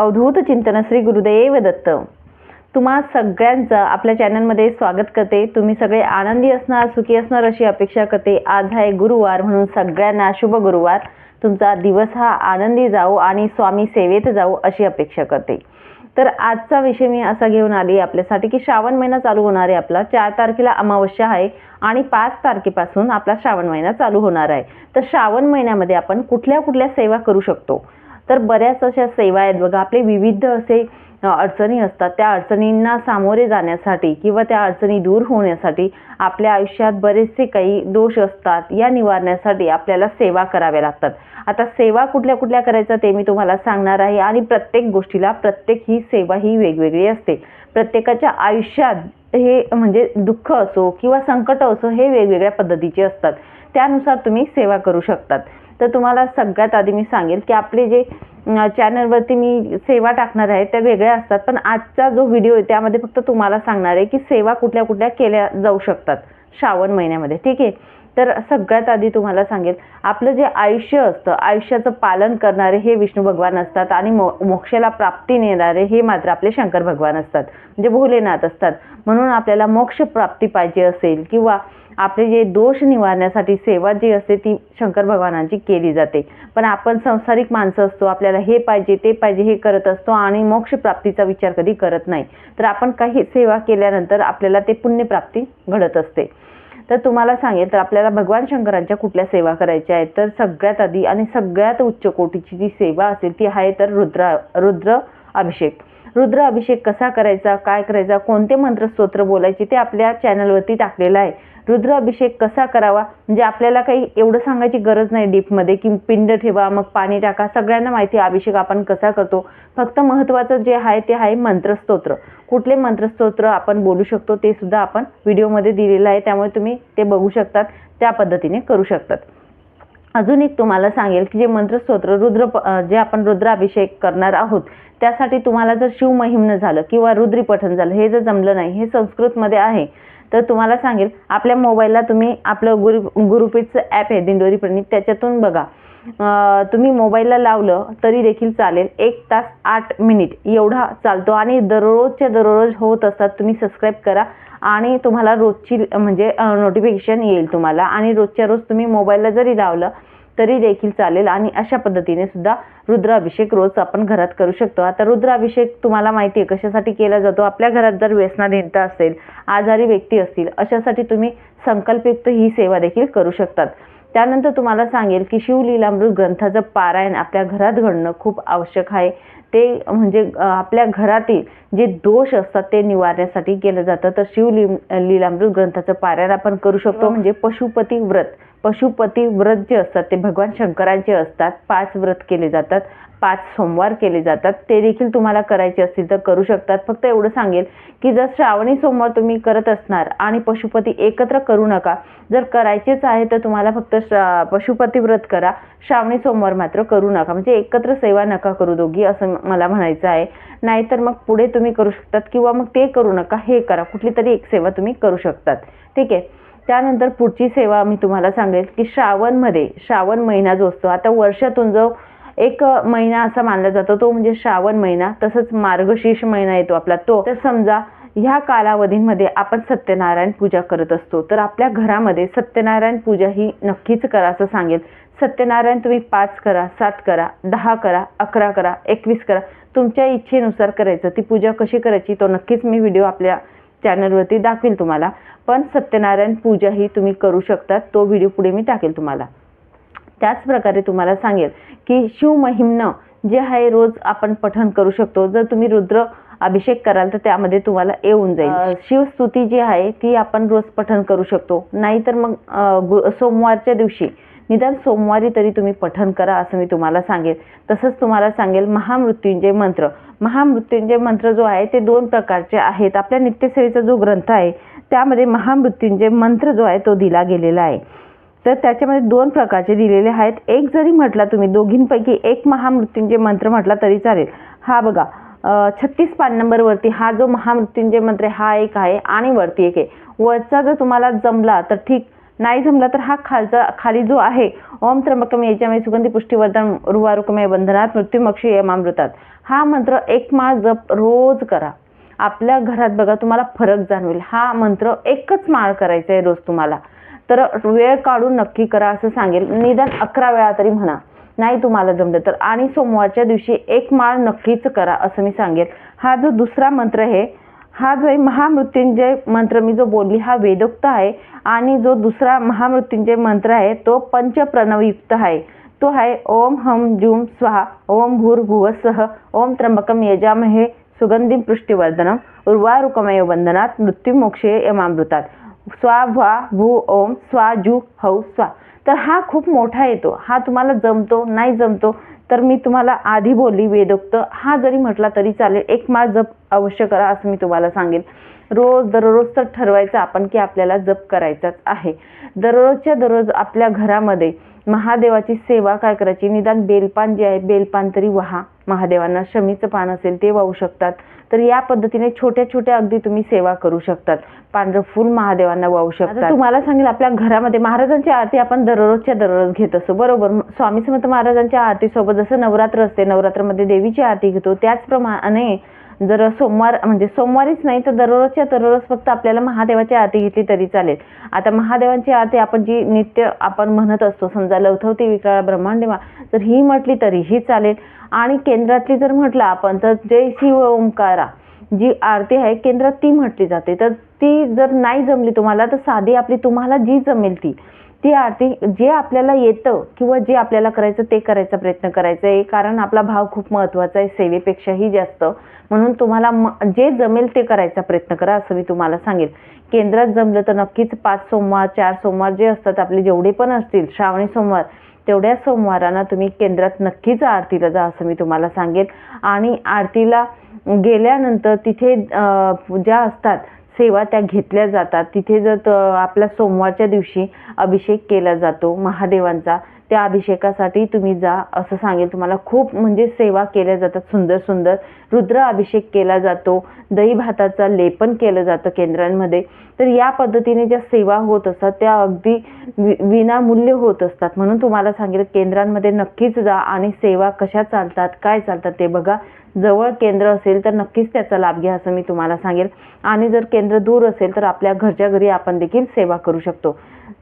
अवधूत चिंतन श्री गुरुदेव दत्त. तुम्हा सगळ्यांचं आपल्या चॅनलमध्ये स्वागत करते. तुम्ही सगळे आनंदी असणार सुखी असणार अशी अपेक्षा करते. आज आहे गुरुवार म्हणून सगळ्यांना शुभ गुरुवार. तुमचा दिवस हा आनंदी जाऊ आणि स्वामी सेवेत जाऊ अशी अपेक्षा करते. तर आजचा विषय मी असा घेऊन आली आपल्यासाठी की श्रावण महिना चालू होणार आहे आपला. चार तारखेला अमावस्या आहे आणि पाच तारखेपासून आपला श्रावण महिना चालू होणार आहे. तर श्रावण महिन्यामध्ये आपण कुठल्या कुठल्या सेवा करू शकतो? तर बऱ्याच अशा सेवा आहेत बघा. आपले विविध असे अडचणी असतात. त्या अडचणींना सामोरे जाण्यासाठी किंवा त्या अडचणी दूर होण्यासाठी आपल्या आयुष्यात बरेचसे काही दोष असतात. या निवारण्यासाठी आपल्याला सेवा कराव्या लागतात. आता सेवा कुठल्या कुठल्या करायच्या ते मी तुम्हाला सांगणार आहे आणि प्रत्येक गोष्टीला प्रत्येक ही सेवा ही वेगवेगळी असते. प्रत्येकाच्या आयुष्यात हे म्हणजे दुःख असो किंवा संकट असो हे वेगवेगळ्या पद्धतीचे असतात. त्यानुसार तुम्ही सेवा करू शकतात. तर तुम्हाला सगळ्यात आधी मी सांगेल की आपले जे चॅनलवरती मी सेवा टाकणार आहे त्या वेगळ्या असतात. पण आजचा जो व्हिडिओ आहे त्यामध्ये फक्त तुम्हाला सांगणार आहे की सेवा कुठल्या कुठल्या केल्या जाऊ शकतात. श्रावण महिन्यामध्ये. ठीक आहे? तर सगळ्यात आधी तुम्हाला सांगेल आपलं जे आयुष्य असतं आयुष्याचं पालन करणारे हे विष्णू भगवान असतात आणि मो मोक्षाला प्राप्ती नेणारे हे मात्र आपले शंकर भगवान असतात म्हणजे भोलेनाथ असतात. म्हणून आपल्याला मोक्ष प्राप्ती पाहिजे असेल किंवा आपले जे दोष निवारण्यासाठी सेवा जी असते ती शंकर भगवानांची केली जाते. पण आपण संसारिक माणसं असतो आपल्याला हे पाहिजे ते पाहिजे हे करत असतो आणि मोक्षप्राप्तीचा विचार कधी करत नाही. तर आपण काही सेवा केल्यानंतर आपल्याला ते पुण्यप्राप्ती घडत असते. तर तुम्हाला सांगेल तर आपल्याला भगवान शंकरांच्या कुठल्या सेवा करायच्या आहेत तर सगळ्यात आधी आणि सगळ्यात उच्च कोटीची जी सेवा असेल ती आहे तर रुद्र रुद्र अभिषेक. रुद्र अभिषेक कसा करायचा काय करायचा कोणते मंत्र स्तोत्र बोलायचे ते आपल्या चॅनलवरती टाकलेलं आहे. रुद्र अभिषेक कसा करावा म्हणजे आपल्याला काही एवढं सांगायची गरज नाही डीपमध्ये की पिंड ठेवा मग पाणी टाका सगळ्यांना माहिती अभिषेक आपण कसा करतो. फक्त महत्त्वाचं जे आहे ते आहे मंत्रस्तोत्र कुठले मंत्रस्तोत्र आपण बोलू शकतो ते सुद्धा आपण व्हिडिओमध्ये दिलेलं आहे त्यामुळे तुम्ही ते बघू शकतात त्या पद्धतीने करू शकतात. अजून एक तुम्हाला सांगेल की जे मंत्रस्तोत्र रुद्र प- जे आपण रुद्राभिषेक करणार आहोत त्यासाठी तुम्हाला जर शिवमहिम्न झालं किंवा रुद्री पठण झालं हे जर जमलं नाही हे संस्कृतमध्ये आहे तर तुम्हाला सांगेल आपल्या मोबाईलला तुम्ही आपलं गुरु गुरुपीठचं ॲप आहे दिंडोरी प्रणित त्याच्यातून बघा. तुम्ही मोबाईलला लावलं तरी देखील चालेल. एक तास आठ मिनिट एवढा चालतो आणि दररोजच्या दररोज होत असतात तुम्ही सबस्क्राईब करा आणि तुम्हाला रोजची म्हणजे नोटिफिकेशन येईल तुम्हाला. आणि रोजच्या रोज तुम्ही मोबाईलला जरी लावलं तरी देखील चालेल आणि अशा पद्धतीने सुद्धा रुद्राभिषेक रोज आपण घरात करू शकतो. आता रुद्राभिषेक तुम्हाला माहिती आहे कशासाठी केला जातो? आपल्या घरात जर व्यसनाधीनता असेल आजारी व्यक्ती असतील अशासाठी तुम्ही संकल्पयुक्त ही सेवा देखील करू शकतात. त्यानंतर तुम्हाला सांगेल की शिवलीलामृत ग्रंथाचं पारायण आपल्या घरात घडणं खूप आवश्यक आहे. ते म्हणजे आपल्या घरातील जे दोष असतात ते निवारण्यासाठी केलं जातं. तर शिवली लीलामृत ग्रंथाचं पारायण आपण करू शकतो. म्हणजे पशुपती व्रत. पशुपती व्रत जे असतात ते भगवान शंकरांचे असतात. पाच व्रत केले जातात. पाच सोमवार केले जातात. ते देखील तुम्हाला करायचे असतील तर करू शकतात. फक्त एवढं सांगेल की जर श्रावणी सोमवार तुम्ही करत असणार आणि पशुपती एकत्र करू नका जर करायचेच आहे तर तुम्हाला फक्त श्रा पशुपती व्रत करा. श्रावणी सोमवार मात्र करू नका. म्हणजे एकत्र सेवा नका करू दोघी असं मला म्हणायचं आहे. नाहीतर मग पुढे तुम्ही करू शकतात किंवा मग ते करू नका हे करा. कुठली तरी एक सेवा तुम्ही करू शकतात. ठीक आहे? त्यानंतर पुढची सेवा मी तुम्हाला सांगेल की श्रावणमध्ये श्रावण महिना जो असतो आता वर्षातून जो एक महिना असा मानला जातो तो म्हणजे श्रावण महिना तसंच मार्गशीर्ष महिना येतो आपला तो. तर समजा ह्या कालावधीमध्ये आपण सत्यनारायण पूजा करत असतो तर आपल्या घरामध्ये सत्यनारायण पूजा ही नक्कीच करा असं सांगेल. सत्यनारायण तुम्ही पाच करा सात करा दहा करा अकरा करा एकवीस करा तुमच्या इच्छेनुसार करायचं. ती पूजा कशी करायची तो नक्कीच मी व्हिडिओ आपल्या चॅनलवरती दाखवेल तुम्हाला. पण सत्यनारायण पूजा ही तुम्ही करू शकतात तो व्हिडिओ पुढे मी टाकेल तुम्हाला. त्याच प्रकारे तुम्हाला सांगेल की शिवमहिम्न जे आहे रोज आपण पठण करू शकतो. जर तुम्ही रुद्र अभिषेक कराल तर त्यामध्ये तुम्हाला येऊन जाईल. शिवस्तुती जी आहे ती आपण रोज पठण करू शकतो. नाहीतर मग सोमवारच्या दिवशी निदान सोमवारी तरी तुम्ही पठण करा असं मी तुम्हाला सांगेल. तसंच तुम्हाला सांगेल महामृत्युंजय मंत्र. महामृत्युंजय मंत्र जो आहे ते दोन प्रकारचे आहेत. आपल्या नित्यसेवेचा जो ग्रंथ आहे त्यामध्ये महामृत्युंजय मंत्र जो आहे तो दिला गेलेला आहे. तर त्याच्यामध्ये दोन प्रकारचे दिलेले आहेत. एक जरी म्हटला तुम्ही दोघींपैकी एक महामृत्युंजय मंत्र म्हटला तरी चालेल. हा बघा छत्तीस पान नंबरवरती हा जो महामृत्युंजय मंत्र आहे हा एक आहे आणि वरती एक आहे. वरचा जर तुम्हाला जमला तर ठीक नाही जमला तर हा खालचा खाली जो आहे ओम त्र्यंबकम याच्यामध्ये सुगंधी पुष्टीवर्धन रुवारुकमय बंधनात मृत्युमक्षी यमामृतात हा मंत्र एक माळ जप रोज करा. आपल्या घरात बघा तुम्हाला फरक जाणवेल. हा मंत्र एकच माळ करायचा आहे रोज तुम्हाला. तर वेळ काढून नक्की करा असं सांगेल. निदान अकरा वेळा तरी म्हणा. नाही तुम्हाला जमलं तर. आणि सोमवारच्या दिवशी एक माळ नक्कीच करा असं मी सांगेल. हा जो दुसरा मंत्र आहे हा जो आहे महामृत्युंजय मंत्र मी जो बोलली हा वेदोक्त आहे. आणि जो दुसरा महामृत्युंजय मंत्र आहे तो पंचप्रणवयुक्त आहे. तो आहे ओम हम जूम स्वाहा ओम भूर्भुव सह ओम त्र्यंबकम यजामहे सुगंधी पृष्टिवर्धनम उर्वारुकमय वंदनात मृत्युमोक्षे यमामृतात. स्वा भा भू ओम स्वा जू हौ स्वा. तर हा खूप मोठा येतो. हा तुम्हाला जमतो नाही जमतो तर मी तुम्हाला आधी बोलली वेदोक्त. हा जरी म्हटला तरी चालेल. एक माळ जप अवश्य करा असं मी तुम्हाला सांगेन. रोज दररोज तर ठरवायचं आपण की आपल्याला जप करायचाच आहे. दररोजच्या दररोज आपल्या घरामध्ये महादेवाची सेवा काय करायची? निदान बेलपान जे आहे बेलपान तरी व्हा. महादेवांना शमीचं पान असेल ते वाहू शकतात. तर या पद्धतीने छोट्या छोट्या अगदी तुम्ही सेवा करू शकतात. पांढरं फुल महादेवांना वाहू शकतात. तुम्हाला सांगेल आपल्या घरामध्ये महाराजांची आरती आपण दररोजच्या दररोज घेत असतो. बरोबर? स्वामी समर्थ महाराजांच्या आरतीसोबत जसं नवरात्र असते नवरात्रमध्ये देवीची आरती घेतो. त्याचप्रमाणे जर सोमवार म्हणजे सोमवारीच नाही तर दररोजच्या दररोज फक्त आपल्याला महादेवाची आरती घेतली तरी चालेल. आता महादेवांची आरती आपण जी नित्य आपण म्हणत असतो समजा लवथवती विकराळ ब्रह्मांडेवा तर ही म्हटली तरीही चालेल. आणि केंद्रातली जर म्हटलं आपण तर जय शिव ओंकारा जी आरती आहे केंद्रात ती म्हटली जाते. तर ती जर नाही जमली तुम्हाला तर साधी आपली तुम्हाला जी जमेल ती. ती आरती जे आपल्याला येतं किंवा जे आपल्याला करायचं ते करायचा प्रयत्न करायचा आहे. कारण आपला भाव खूप महत्त्वाचा आहे सेवेपेक्षाही जास्त. म्हणून तुम्हाला म जे जमेल ते करायचा प्रयत्न करा असं मी तुम्हाला सांगेल. केंद्रात जमलं तर नक्कीच पाच सोमवार चार सोमवार जे असतात आपले जेवढे पण असतील श्रावणी सोमवार तेवढ्या सोमवारांना तुम्ही केंद्रात नक्कीच आरतीला जा असं मी तुम्हाला सांगेल. आणि आरतीला गेल्यानंतर तिथे ज्या असतात सेवा त्या घेतल्या जातात. तिथे जर आपल्या सोमवारच्या दिवशी अभिषेक केला जातो महादेवांचा त्या अभिषेकासाठी तुम्ही जा असं सांगेल तुम्हाला. खूप म्हणजे सेवा केल्या जातात. सुंदर सुंदर रुद्र अभिषेक केला जातो. दही भाताचा लेपन केलं जातं केंद्रांमध्ये. तर या पद्धतीने ज्या सेवा होत असतात त्या अगदी वि विनामूल्य होत असतात. म्हणून तुम्हाला सांगेल केंद्रांमध्ये नक्कीच जा आणि सेवा कशा चालतात काय चालतात ते बघा. जवळ केंद्र असेल तर नक्कीच त्याचा लाभ घ्या असं मी तुम्हाला सांगेल. आणि जर केंद्र दूर असेल तर आपल्या घरच्या घरी आपण देखील सेवा करू शकतो.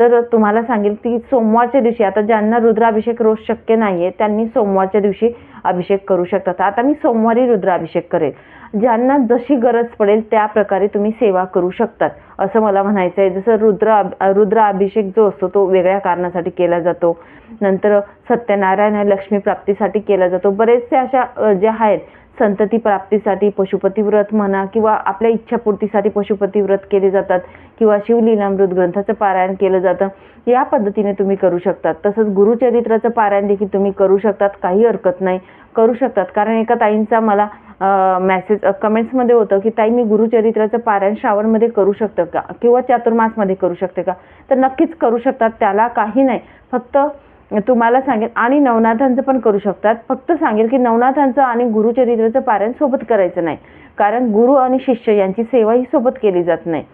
तर तुम्हाला सांगेल की सोमवारच्या दिवशी आता ज्यांना रुद्राभिषेक रोज शक्य नाही आहे त्यांनी सोमवारच्या दिवशी अभिषेक करू शकतात. आता मी सोमवारी रुद्राभिषेक करेल. ज्यांना जशी गरज पडेल त्या प्रकारे तुम्ही सेवा करू शकतात. असं मला म्हणायचं आहे जसं रुद्र रुद्र अभिषेक जो असतो तो वेगळ्या कारणासाठी केला जातो. नंतर सत्यनारायण लक्ष्मी प्राप्तीसाठी केला जातो. बरेचसे अशा ज्या आहेत संतती प्राप्तीसाठी पशुपती व्रत म्हणा किंवा आपल्या इच्छापूर्तीसाठी पशुपती व्रत केले जातात किंवा शिवलीलामृत ग्रंथाचं पारायण केलं जातं या पद्धतीने तुम्ही करू शकतात. तसंच गुरुचरित्राचं पारायण देखील तुम्ही करू शकतात. काही हरकत नाही. करू शकतात. कारण एका ताईंचा मला मेसेज कमेंट्समध्ये होतं की ताई मी गुरुचरित्राचं पारायण श्रावणमध्ये करू शकतं का? किंवा चातुर्मासमध्ये करू शकते का? तर नक्कीच करू शकतात त्याला काही नाही. फक्त तुम्हाला सांगेल आणि नवनाथांचं पण करू शकतात. फक्त सांगेल की नवनाथांचं आणि गुरुचरित्राचं पारायण सोबत करायचं नाही. कारण गुरु आणि शिष्य यांची सेवा ही सोबत केली जात नाही.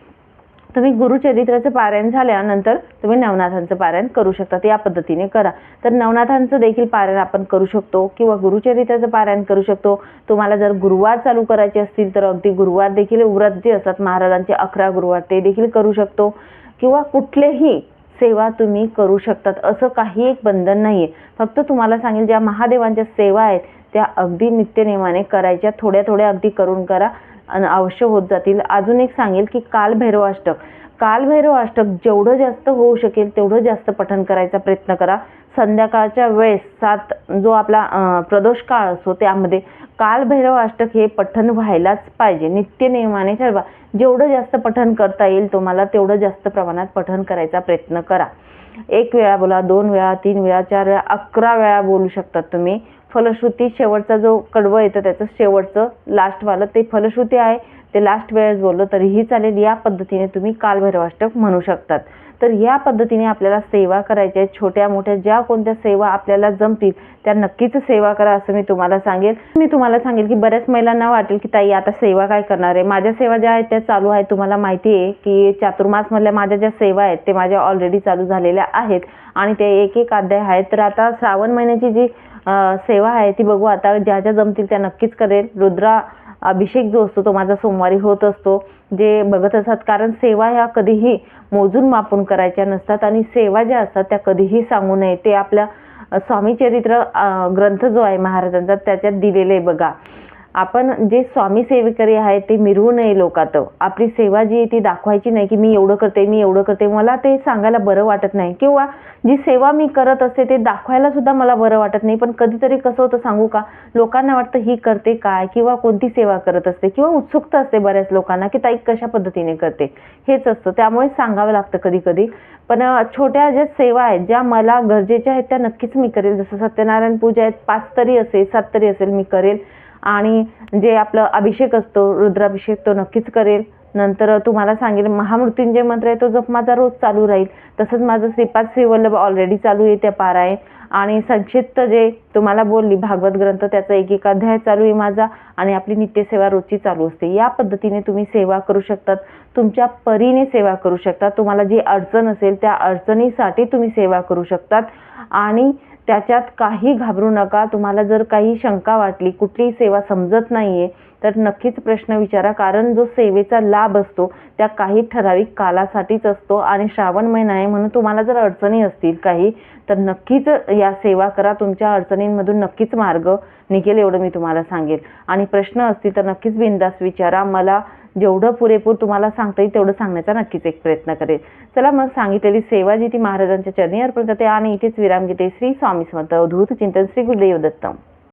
तुम्ही गुरुचरित्राचं पारायण झाल्यानंतर तुम्ही नवनाथांचं पारायण करू शकता. या पद्धतीने करा. तर नवनाथांचं देखील पारायण आपण करू शकतो किंवा गुरुचरित्राचं पारायण करू शकतो. तुम्हाला जर गुरुवार चालू करायचे असतील तर अगदी गुरुवार देखील व्रत जे असतात. महाराजांचे अकरा गुरुवार ते देखील करू शकतो. किंवा कुठलेही सेवा तुम्ही करू शकतात. असं काही एक बंधन नाही आहे फक्त तुम्हाला सांगेल ज्या महादेवांच्या सेवा आहेत त्या अगदी नित्यनेमाने करायच्या. थोड्या थोड्या अगदी करून करा. अवश्य होत जातील. अजून एक सांगेल की कालभैरव अष्टक कालभैरव अष्टक जेवढं जास्त होऊ शकेल तेवढं जास्त पठण करायचा प्रयत्न करा. संध्याकाळच्या वेळेस सात जो आपला प्रदोष काळ असतो त्यामध्ये कालभैरव अष्टक हे पठण व्हायलाच पाहिजे. नित्य नियमाने ठरवा. जेवढं जास्त पठण करता येईल तुम्हाला तेवढं जास्त प्रमाणात पठण करायचा प्रयत्न करा. एक वेळा बोला दोन वेळा तीन वेळा चार वेळा अकरा वेळा बोलू शकतात तुम्ही. फलश्रुती शेवटचा जो कडवं येतं त्याचं शेवटचं लास्टवालं ते फलश्रुती आहे. ते लास्ट वेळेस बोललो तरीही चालेल. या पद्धतीने तुम्ही कालभैरवाष्टक म्हणू शकतात. तर या पद्धतीने आपल्याला सेवा करायच्या आहेत छोट्या मोठ्या ज्या कोणत्या सेवा आपल्याला जमतील त्या नक्कीच सेवा करा असं मी तुम्हाला सांगेल. मी तुम्हाला सांगेल की बऱ्याच महिलांना वाटेल की ताई आता सेवा काय करणार आहे? माझ्या सेवा ज्या आहेत त्या चालू आहेत. तुम्हाला माहिती आहे की चातुर्मासमधल्या माझ्या ज्या सेवा आहेत ते माझ्या ऑलरेडी चालू झालेल्या आहेत. आणि ते एक एक अध्याय आहेत. तर आता श्रावण महिन्याची जी सेवा आहे ती बघू. आता ज्या ज्या जमतील त्या नक्कीच करेल. रुद्रा अभिषेक जो असतो तो माझा सोमवारी होत असतो. जे बघत असतात कारण सेवा ह्या कधीही मोजून मापून करायच्या नसतात आणि सेवा ज्या असतात त्या कधीही सांगू नये. ते आपल्या स्वामीचरित्र स्वामी चरित्र ग्रंथ जो आहे महाराजांचा त्याच्यात दिलेले आहे बघा. आपण जे स्वामी सेवेकरी आहे ते मिरवू नये लोकात आपली सेवा जी आहे ती दाखवायची नाही की मी एवढं करते मी एवढं करते. मला ते सांगायला बरं वाटत नाही. किंवा जी सेवा मी करत असते ते दाखवायला सुद्धा मला बरं वाटत नाही. पण कधीतरी कसं होतं सांगू का? लोकांना वाटतं ही करते काय? किंवा कोणती सेवा करत असते? किंवा उत्सुकता असते बऱ्याच लोकांना की ताई कशा पद्धतीने करते? हेच असतं. त्यामुळे सांगावं लागतं कधी कधी पण छोट्या ज्या सेवा आहेत ज्या मला गरजेच्या आहेत त्या नक्कीच मी करेल. जसं सत्यनारायण पूजा आहेत पाच तरी असेल सात तरी असेल मी करेल. आणि जे आपलं अभिषेक असतो रुद्राभिषेक तो नक्कीच करेल. नंतर तुम्हाला सांगेल महामृत्युंजय मंत्र आहे तो जप माझा रोज चालू राहील. तसंच माझं श्रीपाद श्रीवल्लभ ऑलरेडी चालू आहे त्या पारायण आणि संक्षिप्त जे तुम्हाला बोलली भागवत ग्रंथ त्याचा एक एक अध्याय चालू आहे माझा आणि आपली नित्यसेवा रोजची चालू असते. या पद्धतीने तुम्ही सेवा करू शकतात. तुमच्या परीने सेवा करू शकता तुम्हाला जी अडचण असेल त्या अडचणीसाठी तुम्ही सेवा करू शकतात. आणि त्याच्यात काही घाबरू नका. तुम्हाला जर काही शंका वाटली कुठलीही सेवा समजत नाही आहे तर नक्कीच प्रश्न विचारा कारण जो सेवेचा लाभ असतो त्या काही ठराविक कालासाठीच असतो आणि श्रावण महिना आहे म्हणून तुम्हाला जर अडचणी असतील काही तर नक्कीच या सेवा करा. तुमच्या अडचणींमधून नक्कीच मार्ग निघेल एवढं मी तुम्हाला सांगेल. आणि प्रश्न असतील तर नक्कीच बिंदास विचारा. मला जेवढं पुरेपूर तुम्हाला सांगता येईल तेवढं सांगण्याचा नक्कीच एक प्रयत्न करेल. चला मग सांगितलेली सेवा जी ती महाराजांच्या चरणी अर्पण करते. आणि इथेच विराम घेते श्री स्वामी समर्थ. अवधूत चिंतन श्री गुरुदेव दत्तम.